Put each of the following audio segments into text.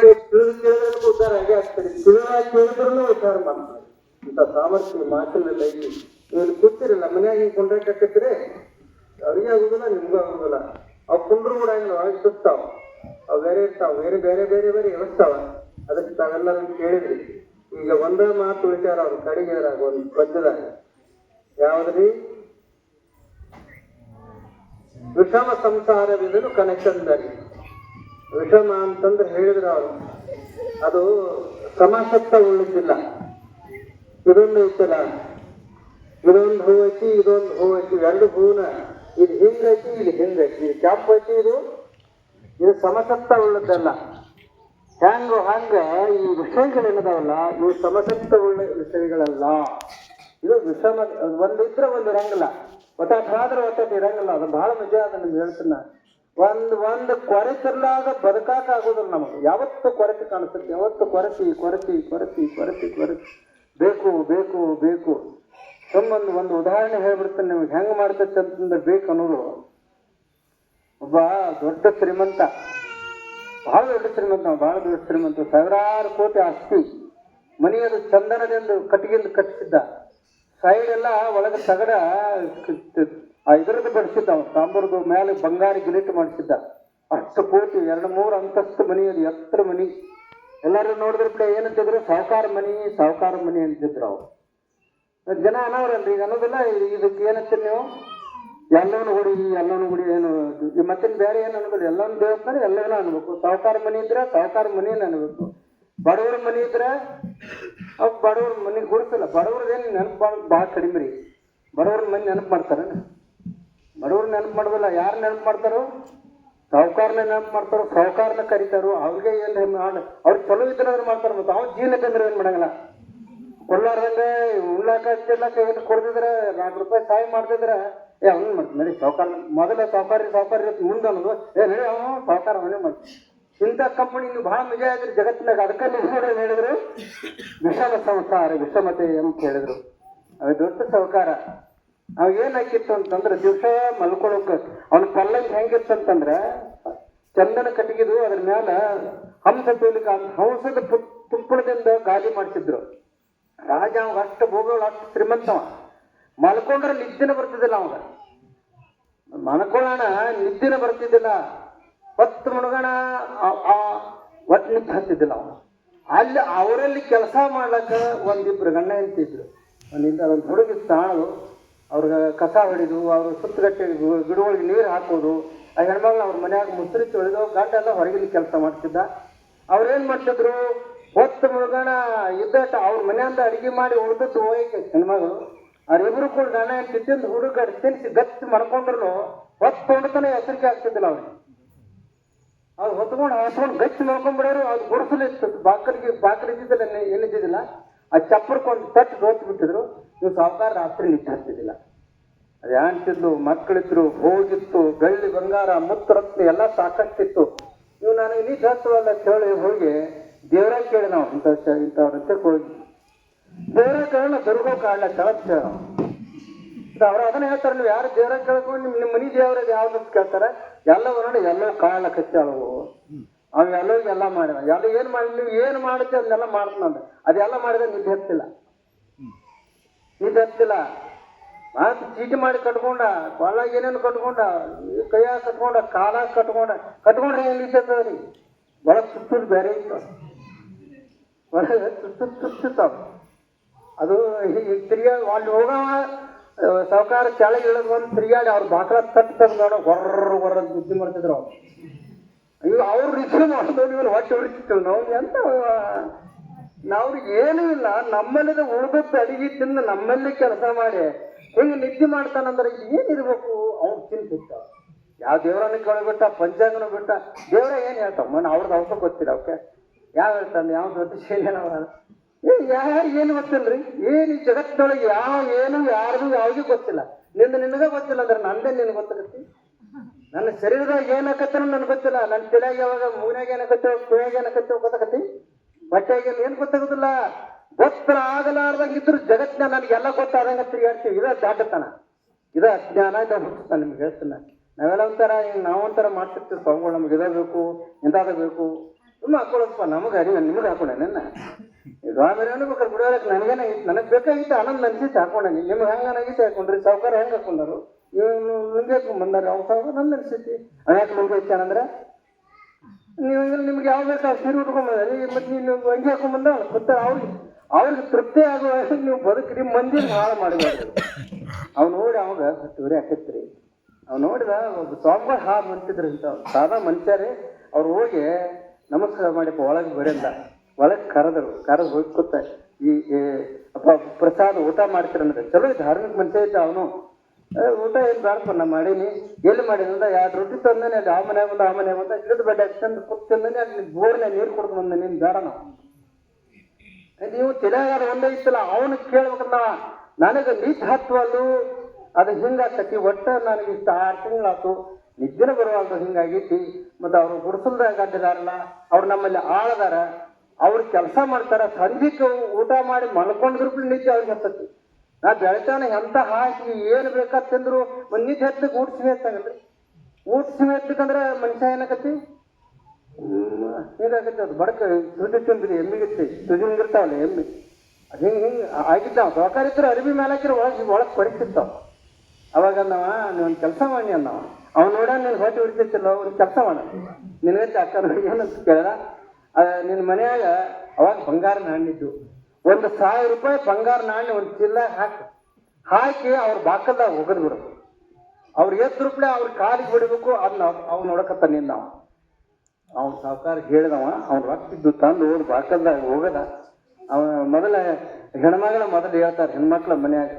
ತಿಳಿದು ಉದ್ದಾರ ಆಗ್ತದೆ ತಿಳಿದಾಗ ಕೇಳಿದ್ರು ಉದ್ಧಾರ ಮಾಡ್ತಾರೆ ಇಂಥ ಸಾಮರ್ಥ್ಯ ಮಾತಿನಲ್ಲಿ ಐತಿ ನೀವು ಕೂತಿರಲ್ಲ ಮನ್ಯಾಗ ಕೊಂಡ್ರಾಕ್ ಹಾಕತ್ತೀರಿ ಅವ್ರಿಗೆ ಆಗುದಿಲ್ಲ ನಿಮ್ಗೂ ಆಗುದಿಲ್ಲ ಅವ್ ಕುಂಡ್ರು ಕೂಡ ಹಿಂಗ್ ಒಳಗೆ ಸುತ್ತಾವ ಅವ್ ಬೇರೆ ಇರ್ತಾವ ಬೇರೆ ಬೇರೆ ಬೇರೆ ಬೇರೆ ಇರ್ತಾವ ಅದಕ್ಕೆ ತಾವೆಲ್ಲ ಕೇಳಿದ್ರಿ ಈಗ ಒಂದೇ ಮಾತು ವಿಚಾರ ಅವ್ರು ಕಡೆಗೆ ಒಂದು ಪದ್ಯದಾಗ ಯಾವ್ದ್ರಿ ವಿಷಮ ಕನೆಕ್ಷನ್ ಕನೆಕ್ಷನ್ದಲ್ಲಿ ವಿಷಮ ಅಂತಂದ್ರೆ ಹೇಳಿದ್ರು ಅವರು. ಅದು ಸಮಾಸತ್ತ ಉಳಿದಿಲ್ಲ ಇದೊಂದು ಇತ್ತಲ್ಲ ಇದೊಂದು ಹೂ ಐತಿ ಇದೊಂದು ಹೂ ಐತಿ ಎರಡು ಹೂನ. ಇದು ಹಿಂಗೈತಿ ಇದು ಹಿಂಗೈತಿ ಇದು ಕೆಂಪು ಐತಿ ಇದು ಇದು ಸಮಸತ್ತ ಉಳ್ಳದ್ದಲ್ಲ ಹ್ಯಾಂಗ ಹಂಗ ಈ ವಿಷಯಗಳೇನದಾವಲ್ಲ ಇವು ಸಮಸತ್ತ ಉಳ್ಳ ವಿಷಯಗಳಲ್ಲ. ಇದು ವಿಷಮ ಒಂದು ಇದ್ರೆ ಒಂದು ಇರಂಗಿಲ್ಲ ಒತ್ತಾಟ ಆದ್ರೆ ಒತ್ತಾಟ ಇರಂಗಿಲ್ಲ. ಅದು ಬಹಳ ಮಜಾ ಅದನ್ನ ಹೇಳ್ತೀನಿ ಒಂದ್ ಒಂದು ಕೊರತಿರ್ಲಾದ ಬದುಕಾಕ ಆಗೋದಿಲ್ಲ ನಮಗೆ. ಯಾವತ್ತು ಕೊರತೆ ಕಾಣಿಸುತ್ತೆ. ಯಾವತ್ತು ಕೊರತೆ ಕೊರತೆ ಕೊರತೆ ಕೊರತೆ ಕೊರತೆ. ಬೇಕು ಬೇಕು ಬೇಕು. ಸುಮ್ಮೊಂದು ಒಂದು ಉದಾಹರಣೆ ಹೇಳ್ಬಿಡ್ತೇನೆ ನಿಮ್ಗೆ. ಹೆಂಗ್ ಮಾಡ್ತೈತೆ ಅಂತಂದ್ರೆ ಬೇಕು ಅನ್ನೋದು. ಒಬ್ಬ ದೊಡ್ಡ ಶ್ರೀಮಂತ, ಬಹಳ ದೊಡ್ಡ ಶ್ರೀಮಂತ, ಬಹಳ ದೊಡ್ಡ ಶ್ರೀಮಂತ, ಸಾವಿರಾರು ಕೋಟಿ ಆಸ್ತಿ, ಮನೆಯದು ಚಂದನದಿಂದ ಕಟ್ಟಿಗೆಂದು ಕಟ್ಟಿಸಿದ್ದ. ಸೈಡ್ ಎಲ್ಲ ಒಳಗೆ ತಗಡ ಇದರದ್ದು ಬೆಳೆಸಿದ್ದ ತಾಂಬರ್ದು ಮೇಲೆ ಬಂಗಾರ ಗಿಲಿಟ್ ಮಾಡಿಸಿದ್ದ. ಅಷ್ಟು ಕೋಟಿ, ಎರಡು ಮೂರು ಅಂತಸ್ತು ಮನಿ ಅದು, ಎತ್ತರ ಮನಿ. ಎಲ್ಲರೂ ನೋಡಿದ್ರ ಕಡೆ ಏನಂತಿದ್ರು ಸಹಕಾರ ಮನಿ ಸಹಕಾರ ಮನಿ ಅಂತಿದ್ರು ಅವರು. ಜನ ಅನ್ನೋರಲ್ರಿ, ಈಗ ಅನ್ನೋದಿಲ್ಲ, ಇದ್- ಇದಕ್ಕೆ ಏನಂತೀರಿ ನೀವು? ಎಲ್ಲವನ್ನೂ ಗುಡಿ ಎಲ್ಲವನ್ನೂ ಗುಡಿ ಏನು ಮತ್ತಿನ್ ಬೇರೆ ಏನು ಅನ್ಬೋದು? ಎಲ್ಲಾನು ದೇವಸ್ಥಾನ ಎಲ್ಲವನ್ನೂ ಅನ್ಬೇಕು. ಸಹಕಾರ ಮನಿ ಇದ್ರೆ ಸಹಕಾರ ಮನಿನ ಅನ್ಬೇಕು. ಬಡವ್ರ ಮನಿ ಇದ್ರೆ ಅವ್ ಬಡವ್ರ ಮನಿ ಗುಡಿಸಲ್ಲ ಬಡವ್ರದೇನು ನೆನಪು ಭಾಳ ಕಡಿಮೆ ರೀ ಬಡವ್ರ ಮನೆ ನೆನಪು ಮಾಡ್ತಾರ ಬಡವ್ರ ನೆನಪು ಮಾಡೋದಿಲ್ಲ, ಯಾರು ನೆನಪು ಮಾಡ್ತಾರೋ? ಸಾಹುಕಾರನ ನೆನಪು ಮಾಡ್ತಾರೋ, ಸಾಹುಕಾರನ ಕರೀತಾರೋ, ಅವ್ರಿಗೆ ಏನು ಹೆಮ್ಮೆ? ಅವ್ರು ಚಲೋ ಇದ್ರೆ ಮಾಡ್ತಾರೆ ಮತ್ತು ಅವ್ರು ಜೀವನಕ್ಕೆ ಅಂದ್ರೆ ಏನು ಮಾಡಂಗಿಲ್ಲ. ಕೊಡ್ಲಾರ್ದಂಗೆ ಉಳ್ಳಾಕ ತಿರ್ಲಾಕ ಏನು ಕೊಡ್ತಿದ್ರೆ ನಾಲ್ಕು ರೂಪಾಯಿ ಸಹಾಯ ಮಾಡ್ತಿದ್ರೆ ಏ, ಅವ್ನು ಮಾಡ್ತೀನಿ ನಡಿ ಸಾವುಕಾರ ಮೊದಲ ಸಾಹುಕಾರಿ ಇರುತ್ತೆ ಮುಂದೆ ಅನ್ನೋದು, ಏ, ನಡಿ ಅವನು ಸಾವುಕಾರ ಅವನೇ ಮಾಡ್ತೀನಿ ಇಂಥ ಕಂಪನಿ ನೀವು ಭಾಳ ಮಜಾ ಆದ್ರಿ ಜಗತ್ತಿನಾಗ ಅದಕ್ಕೆ ನಿಮ್ಮ ಹೇಳಿದ್ರು? ವಿಶಾಲ ಸಂಸಾರ, ವಿಷಮತೆ ಅಂತ ಹೇಳಿದ್ರು. ಅದು ದೊಡ್ಡ ಸಾವುಕಾರ ಅವ ಏನಾಕಿತ್ತು ಅಂತಂದ್ರೆ ದಿವಸ ಮಲ್ಕೊಳಕ್, ಅವನ ಪಲ್ಲಂಗ್ ಹೆಂಗಿತ್ತು ಅಂತಂದ್ರೆ ಚಂದನ ಕಟ್ಟಿಗಿದು ಅದ್ರ ಮ್ಯಾಲ ಹಂಸ ತೋಲಿಕ ಹಂಸದ ತುಪ್ಪಳದಿಂದ ಗಾಲಿ ಮಾಡಿಸಿದ್ರು. ರಾಜ ಅವಾಗ ಅಷ್ಟು ಭೋಗಗಳು, ಅಷ್ಟು ಶ್ರೀಮಂತವ. ಮಲ್ಕೊಂಡ್ರೆ ನಿದ್ದೆನ ಬರ್ತಿದ್ದಿಲ್ಲ ಅವಾಗ. ಮಲ್ಕೊಳ್ಳೋಣ, ನಿದ್ದೆನ ಬರ್ತಿದ್ದಿಲ್ಲ. ಹೊತ್ತು ಮುಳುಗೋಣ ಒಟ್ಟು ನಿದ್ದೆ ಹತ್ತಿದ್ದಿಲ್ಲ ಅವನು ಅಲ್ಲಿ ಅವರಲ್ಲಿ ಕೆಲಸ ಮಾಡ್ಲಕ್ಕ ಒಂದಿಬ್ರು ಗಂಡ ಎಂತಿದ್ರು ಒಂದಿದ್ದ ಒಂದು ಹುಡುಗಿ ತಾಳು. ಅವ್ರಿಗೆ ಕಸ ಹೊಡೆದು, ಅವ್ರ ಸುತ್ತಗಟ್ಟೆ ಗಿಡಗಳಿಗೆ ನೀರು ಹಾಕೋದು, ಆ ಹೆಣ್ಮಕ್ಳು ಅವ್ರ ಮನ್ಯಾಗ ಮುಸ್ರಿ ತೊಳೆದು ಗಂಡ ಎಲ್ಲ ಹೊರಗಿನ ಕೆಲಸ ಮಾಡ್ತಿದ್ದ. ಅವ್ರೇನ್ ಮಾಡ್ತಿದ್ರು? ಹೊತ್ತು ಮುಳುಗಣ ಇದ್ದಟ ಅವ್ರ ಮನೆಯಿಂದ ಅಡಿಗೆ ಮಾಡಿ ಉಳಿದದ್ದು ಹೋಗಕ್ಕೆ ಹೆಣ್ಮಗಳು ಅವ್ರಿಬ್ರು ಕೂಡ ಹೆಂಡತಿ ತಿಂದು ಹುಡುಗ ತಿನ್ಸಿ ಗತ್ತಿ ಮಾಡ್ಕೊಂಡ್ರು ಹೊತ್ತು ಹೊಡ್ತಾನೆ ಹೆಸರಿಕೆ ಆಗ್ತಿದ್ದಿಲ್ಲ ಅವ್ರಿಗೆ. ಅವ್ರು ಹೊತ್ಕೊಂಡು ಹೊತ್ಕೊಂಡು ಗಟ್ಟಿ ಮಾಡ್ಕೊಂಡ್ಬಿಡೋರು ಅದು ಗುಡಿಸಲು ಇತ್ತು. ಬಾಕಲಿಗೆ ಬಾಕಲಿ ಇದ್ದಿದ್ದಿಲ್ಲ ಏನಿದ್ದಿದ್ದಿಲ್ಲ ಆ ಚಪ್ಪರ್ಕೊಂಡು ತಟ್ಟು ದೋತ್ ಬಿಟ್ಟಿದ್ರು ನೀವು ಸಾವುಕಾರ ರಾತ್ರಿ ನಿದ್ದೆ ಹತ್ತಿದ್ದಿಲ್ಲ ಅದು ಅಂತಿದ್ಲು ಮಕ್ಕಳಿದ್ರು, ಹೋಗಿತ್ತು ಬೆಳ್ಳಿ ಬಂಗಾರ, ಮುತ್ತು, ರಕ್ತ, ಎಲ್ಲ ಸಾಕಷ್ಟಿತ್ತು ನೀವು ನಾನು ನಿದ್ದೆ ಹತ್ತುವಲ್ಲ ಕೇಳಿ ಹೋಗಿ ದೇವರ ಕೇಳಿ ನಾವು ಇಂಥ ಇಂಥವ್ರ ಹತ್ರಕ್ಕೆ ಹೋಗಿ. ದೇವರ ಕೇಳೋಣ ದುರ್ಗೋ ಕಾಡ್ಲ ಕೆಳತ್ ಕೇಳ ಅವ್ರು ಅದನ್ನ ಹೇಳ್ತಾರೆ, ನೀವು ಯಾರು ದೇವರ ಕೇಳ್ಕೊಂಡು ನಿಮ್ ನಿಮ್ಮ ಮನಿ ದೇವರ ಯಾವ್ದು ಅಂತ ಕೇಳ್ತಾರೆ ಎಲ್ಲ ನೋಡಿ ಎಲ್ಲ ಕಾಳ ಕಚ್ಚಾಳವು ಅವ್ ಎಲ್ಲ ಎಲ್ಲ ಮಾಡಿದ ಎಲ್ಲ ಏನ್ ಮಾಡಿ, ನೀವು ಏನ್ ಮಾಡುತ್ತೆ ಅದನ್ನೆಲ್ಲ ಮಾಡ್ತಾನೆ ಅದೆಲ್ಲ ಮಾಡಿದ್ರೆ ನಿದ್ದೆ ಹತ್ತಿಲ್ಲ. ನಿದ್ದೆ ಹತ್ತಿಲ್ಲ ಮಾತು ಚೀಟಿ ಮಾಡಿ ಕಟ್ಕೊಂಡ ಕೊಳ್ಳಾಗ ಏನೇನು ಕಟ್ಕೊಂಡ, ಕೈಯಾಗ ಕಟ್ಕೊಂಡ, ಕಾಲಾಗ ಕಟ್ಕೊಂಡ. ಕಟ್ಕೊಂಡ್ರೆ ಏನ್ ನಿಂತದ ರೀ ಒಳಗ್ ಸುತ್ತದ ಬೇರೆ ಇತ್ತು. ಒಳಗೆ ಸುತ್ತ ಅದು ತಿರ್ಗಾ ಅಲ್ಲಿ ಹೋಗವ ಸಾವುಕಾರ ಕೆಳಗೆ ಇಳಿದು ಬಂದು ತಿರ್ಗಾಡಿ ಅವ್ರ ಬಾಕಲ ತಟ್ಟು ತೆಗ್ದು ನೋಡ ಹೊರ್ರ ಹೊರ ಬುದ್ಧಿ ಮಾಡ್ತಿದ್ರು ಅವ್ರು. ಈಗ ಅವ್ರು ರಿಕ್ಷೆ ಮಾಡಿದವ್ರು ಇವ್ರು ಹೊಟ್ಟೆ ಹೊಡಿತಿತ್ತು ನಾವು ಎಂತ ನಾವು ಏನೂ ಇಲ್ಲ. ನಮ್ಮಲ್ಲಿದ ಉಳಿದದ್ದು ಅಡಿಗೆ ತಿಂದು ನಮ್ಮಲ್ಲಿ ಕೆಲಸ ಮಾಡಿ ಹೆಂಗ್ ನಿದ್ದೆ ಮಾಡ್ತಾನಂದ್ರೆ ಏನಿರ್ಬೇಕು ಅವ್ನು ತಿಂತಿತ್ತ ಯಾವ ದೇವರನ್ನ ಕೇಳಬಿಟ್ಟ ಪಂಚಾಂಗನ ಬಿಟ್ಟ. ದೇವ್ರ ಏನ್ ಹೇಳ್ತಾವ? ಮನೆ ಅವ್ರದ್ದು ಅವಸ ಗೊತ್ತಿಲ್ಲ ಅವಕ್ಕೆ ಯಾವ ಹೇಳ್ತಾನೆ? ಯಾವ ದೊಡ್ಡ ಏ, ಯಾರು ಏನು ಗೊತ್ತಿಲ್ರಿ? ಏನು ಈ ಯಾವ ಏನು ಯಾರಿಗೂ ಯಾವ್ದು ಗೊತ್ತಿಲ್ಲ. ನಿಂದ ನಿನಗ ಗೊತ್ತಿಲ್ಲ ಅಂದ್ರೆ ನಂದೇ ನಿನ್ಗೆ ಗೊತ್ತಾಗತ್ತಿ ನನ್ನ ಶರೀರದಾಗ ಏನಾಕತ್ತ ನನ್ಗೆ ಗೊತ್ತಿಲ್ಲ. ನನ್ನ ತಲೆಯಾಗ ಯಾವಾಗ ಮೂನ್ಯಾಗ ಏನಾಕತ್ತೋ ಕಿವ್ಯಾಗ ಏನಾಕತ್ತೋ ಗೊತ್ತಾಗತ್ತಿ ಬಟ್ಟೆಗೆ ಏನ್ ಗೊತ್ತಾಗುದಿಲ್ಲ? ಗೊತ್ತರ ಆಗಲಾರ್ದಂಗ ಇದ್ರು ಜಗತ್ತಿನ ನನಗೆಲ್ಲ ಗೊತ್ತಾದಂಗ ತಿರುಗಾಡ್ತೀವಿ. ಇದ ದಾಟತನ. ಇದ ಅಜ್ಞಾನ ಇದ ನಿಮ್ಗೆ ಹೇಳ್ತಾನ. ನಾವೆಲ್ಲ ಒಂಥರ ನಾವು ಒಂಥರ ಮಾಡ್ತಿರ್ತೀವಿ. ಸ್ವಾಮಿಗಳು ನಮ್ಗೆ ಇದೇ ಬೇಕು ಇಂಥದ ಬೇಕು. ತುಂಬ ಹಾಕೊಳಪ್ಪ ನಮಗೆ ಅಡಿ ನಿಮಗೆ ಹಾಕೊಂಡೆ ನನ್ನ. ಗಾಬರಿ ಅನ್ಬೇಕಾರೆ ಬಿಡೋದಕ್ಕೆ ನನಗೇನ ನನಗೆ ಬೇಕಾಗಿತ್ತು ಆನಂದ ಅನ್ಸಿತ್ತು ಹಾಕೊಂಡೆ ನಿಮ್ಗೆ ಹೆಂಗೆ ಅನಾಗಿತ್ತು ಹಾಕೊಂಡ್ರಿ? ಸಾವುಕಾರ ಹೆಂಗೆ ಹಾಕೊಂಡರು? ಇವನು ಮುಂದೆ ಬಂದಾರೆ, ಅವ್ನು ಸಾವುಕಾರ ನಂದು ಅನ್ಸೈತಿ. ಅವ್ನು ಯಾಕೆ ಹಾಕ್ಯಾನಂದ್ರೆ ನೀವು ಹಂಗಂದ್ರೆ ನಿಮ್ಗೆ ಯಾವ ಆ ಸೀರೆ ಉಟ್ಕೊಂಡ್ಬಂದ್ರಿ ಮತ್ತೆ ನೀವು ಅಂಗಿ ಹಾಕೊಂಡ್ಬಂದ ಗೊತ್ತ ಅವ್ರಿಗೆ ಅವ್ರಿಗೆ ತೃಪ್ತಿ ಆಗುವ ನೀವು ಬದುಕ್ರಿ ಮಂದಿ ಹಾಳು ಮಾಡಬಾರ್ದು. ಅವ್ ನೋಡಿ ಅವಾಗ ಹತ್ತುವರೆ ಹಾಕತ್ರಿ ಅವ್ ನೋಡಿದ ಒಬ್ಬ ಸ್ವಾಮಿಗಳು ಹಾಳು ಬಂತಿದ್ರು ಅಂತ. ಸಾದಾ ಮನುಷ್ಯರೇ, ಅವ್ರು ಹೋಗಿ ನಮಸ್ಕಾರ ಮಾಡಿಪ್ಪ ಒಳಗೆ ಬರಲ್ಲ ಒಳಗೆ ಕರೆದ್ರು. ಕರೆದು ಹೋಗಿ ಕೂತ, ಈ ಅಪ್ಪ, ಪ್ರಸಾದ ಊಟ ಮಾಡ್ತೀರಂದ್ರೆ ಚಲೋ, ಧಾರ್ಮಿಕ ಮನುಷ್ಯ ಇದ್ದ ಅವನು. ಊಟ ಏನು ಬೇಡಪ್ಪ ನಾ ಮಾಡೀನಿ. ಎಲ್ಲಿ ಮಾಡೀನಿ ಎರಡು ರೊಟ್ಟಿ ತಂದೇನೆ ಅಲ್ಲಿ, ಆ ಮನೆ ಬಂದ ಆ ಮನೆ ಬಂದ ಇಳಿದು ಬೆಡ್ಡ ಚಂದ ಕುತ್ತಂದೇನೆ ಅಲ್ಲಿ ಬೋರ್ನ ನೀರು ಕೊಡ್ತು ಬಂದೆ ನೀನು ಬೇಡ ನಾವು. ನೀವು ತಿಳಿಯಾಗ ಒಂದೇ ಇತ್ತಲ್ಲ, ಅವನು ಕೇಳ್ಬೇಕಲ್ಲ ನನಗೆ ನೀಚ್ ಹತ್ತುವಲ್ಲು, ಅದು ಹಿಂಗಾಕತಿ, ಒಟ್ಟ ನನಗೆ ಇಷ್ಟ ಆರು ತಿಂಗಳಾತು, ನಿದ್ದಿನ ಬರುವಾಗ ಹಿಂಗಾಗೈತಿ, ಮತ್ತು ಅವರು ಗುಡಿಸಲ್ದಾಗ ಅಡ್ಡಿದಾರಲ್ಲ, ಅವ್ರು ನಮ್ಮಲ್ಲಿ ಆಳದಾರ, ಅವ್ರು ಕೆಲಸ ಮಾಡ್ತಾರ ಸಂಜೆಗೆ ಊಟ ಮಾಡಿ ಮಲ್ಕೊಂಡ್ರು ನಿದ್ದೆ ಅವ್ರಿಗೆ ಹತ್ತತಿ. ನಾ ಬೆಳಿತಾನೆ ಎಂತ ಹಾಕಿ ಏನು ಬೇಕಾದ್ ತಿಂದ್ರು ಒಂದು ನಿದ್ದೆ ಹತ್ತಕ್ಕೆ ಊಟ ಸಿಮೆ ಹತ್ತಂಗಲ್ರಿ ಊಟ ಸಿಮೆ ಹತ್ತಕ್ಕಂದ್ರೆ ಮನುಷ್ಯ ಏನಾಗತ್ತಿ ಹೀಗಾಗತ್ತೆ ಅದು? ಬಡಕ ಸುದ್ದಿ ತಿಂದ್ರಿ ಎಮ್ಮಿಗಿತ್ತಿ ಹಿಂಗಿರ್ತಾವಲ್ಲ ಎಮ್ಮಿ. ಅದು ಹಿಂಗೆ ಹಿಂಗೆ ಆಗಿದ್ದಾವ ಸಹಕಾರ ಇದ್ರೆ ಅರಿವಿ ಮೇಲೆ ಹಾಕಿದ್ರೆ ಒಳಗೆ ಒಳಗೆ ಪರಿತಿರ್ತಾವ ಅವಾಗ ಅಂದವ ನೀವು ಒಂದು ಕೆಲಸ ಮಾಡಿ ಅಂದವ. ಅವ್ನು ನೋಡ ನೀನು ಹೊಟ್ಟೆ ಹೊಡಿತಿರ್ತಿಲ್ಲ ಒಂದು ಕೆಲಸ ಮಾಡ. ನಿನ್ನ ಅಕ್ಕ ನೋಡಿ ಏನಂತ ಕೇಳಿದ ನಿನ್ನ ಮನೆಯಾಗ ಅವಾಗ ಬಂಗಾರ ನಾಣ್ಯದ್ದು ಒಂದು ಸಾವಿರ ರೂಪಾಯಿ ಬಂಗಾರ ನಾಣ್ಯ ಒಂದು ಚಿಲ್ಲ ಹಾಕಿ ಹಾಕಿ ಅವ್ರ ಬಾಕಲ್ದಾಗ ಒಗದ್ ಬಿಡು ಅವ್ರು ಎದ್ದು ರೂಪಾಯಿ ಅವ್ರ ಕಾಲಿಗೆ ಬಿಡಬೇಕು ಅದನ್ನ ಅವ್ನು ನೋಡಕತ್ತ ನಿನ್ನ ನಾವು ಅವ್ನ ಸಾವುಕಾರ ಹೇಳಿದವ ಅವ್ನು ರೊಕ್ಕಿದ್ದು ತಂದು ಓದ್ ಬಾಕಲ್ದಾಗ ಹೋಗದ ಅವ ಮೊದಲ ಹೆಣ್ಮಗಳ ಮೊದಲು ಹೇಳ್ತಾರೆ ಹೆಣ್ಮಕ್ಳ ಮನ್ಯಾಗ